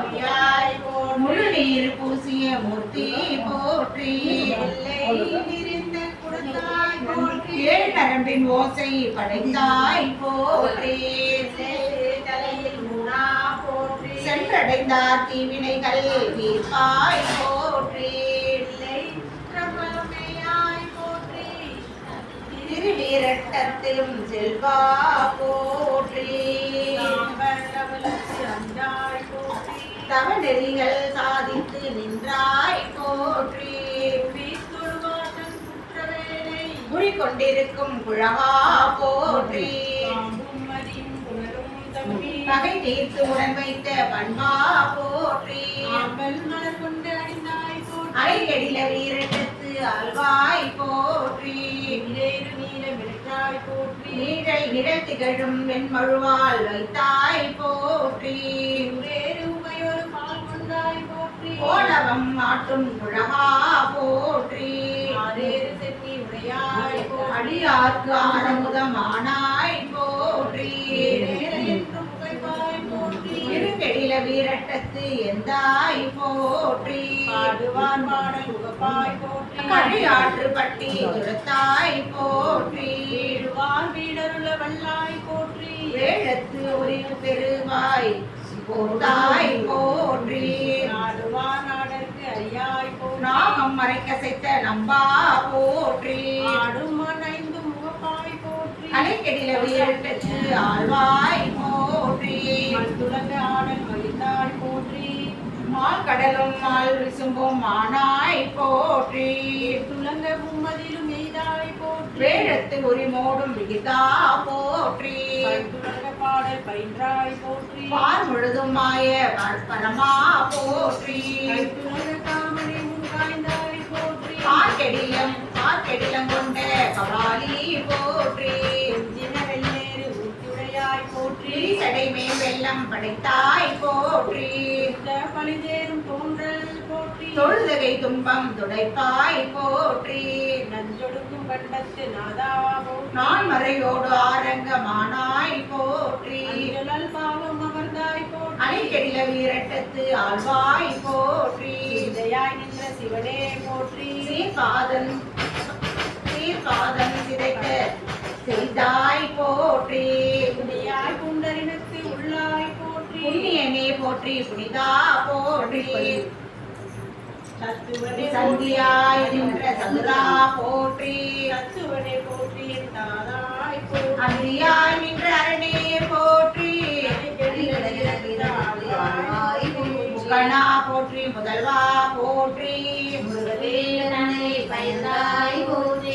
ஆவியாய் முழு நீர் பூசிய மூர்த்தி போற்றி. ஏழ் நரம்பின் ஓசை படைத்தாய் போற்றி. சென்றடைந்தார் தீவினைகள் தீர்ப்பாய் போற்றி. திருவீரட்டத்திலும் செல்வா போற்றி. சாம்பரவலுக்கு தவ நெறிகள் சாதித்து நின்றாய் போற்றி. வீட்டுருவாசன் குறி கொண்டிருக்கும் குழகா போற்றி. பகை தீர்த்து உடன் வைத்த பண்பா போற்றி. மலர் கொண்டு அணிந்தாய் போற்றி அலையடில வீரட்டத்து அல்வாய் போற்றி. நீரேறு நீல போற்றி நீழல் நிழல் திகழும் வெண்மழுவால் வைத்தாய் போற்றி. ஊரேறு கோலவம் மாட்டும் குழவா போற்றி. சென்னி உடையாய் அடியார்க்கு ஆரமுதமானாய் போற்றி. இருங்கெடில வீரட்டத்து எந்தாய் போற்றி. பாடுவான் பாடல் உகப்பாய் போற்றி. கழியாற்று பட்டி துரத்தாய் போற்றி. வீடுவான் வீடருள வல்லாய் போற்றி. வேழத்து உரிவு பெருவாய் போதாய் போற்றி நாகம் மறைக்கசைத்த நம்பா போற்றி. ஆடுமன் ஐந்து முகப்பாய் போற்றி. அலைக்கடில வீரட்டத்து ஆழ்வாய் போற்றி. மண்துலக ஆடல் மகிழ்ந்தாய் போற்றி. மால் கடலும் மால் விசும்பும் மானாய் போற்றி. துலங்க மும்மதிலும் எய்தாய் போற்றி. வேழத்து உரிமோடும் விகிதா போற்றி. துலக பாடல் பயின்றாய் போற்றி. பார் முழுதும் மாய பரமா போற்றி. போற்றி மேல் வெள்ளம் படைத்தாய் போற்றி இந்த தோன்றல் போற்றி. தொழுதகை துன்பம் துடைப்பாய் போற்றி நஞ்சொடுக்கும் பண்டத்து நாதாவா நான் மறையோடு ஆரங்கமானாய் போற்றி. அஞ்சலல் பாவம் அமர்ந்தாய் போற்றி. அலைக்கடில வீரட்டத்து ஆழ்வாய் போற்றி. இதையாய் நின்ற சிவனே போற்றி. சீர்காதன் சீர்காதன் சிதைக்க செய்தாய் போற்றி புனிதா போற்றி. தத்துவனே சந்தியாய் நின்ற சதுரா போற்றி. தத்துவனே போற்றி. தாதாய் போற்றி. அந்தியாய் நின்ற அரணே போற்றி. முகனா போற்றி. முதல்வா போற்றி. முருகவேலனை பயந்தாய் போற்றி.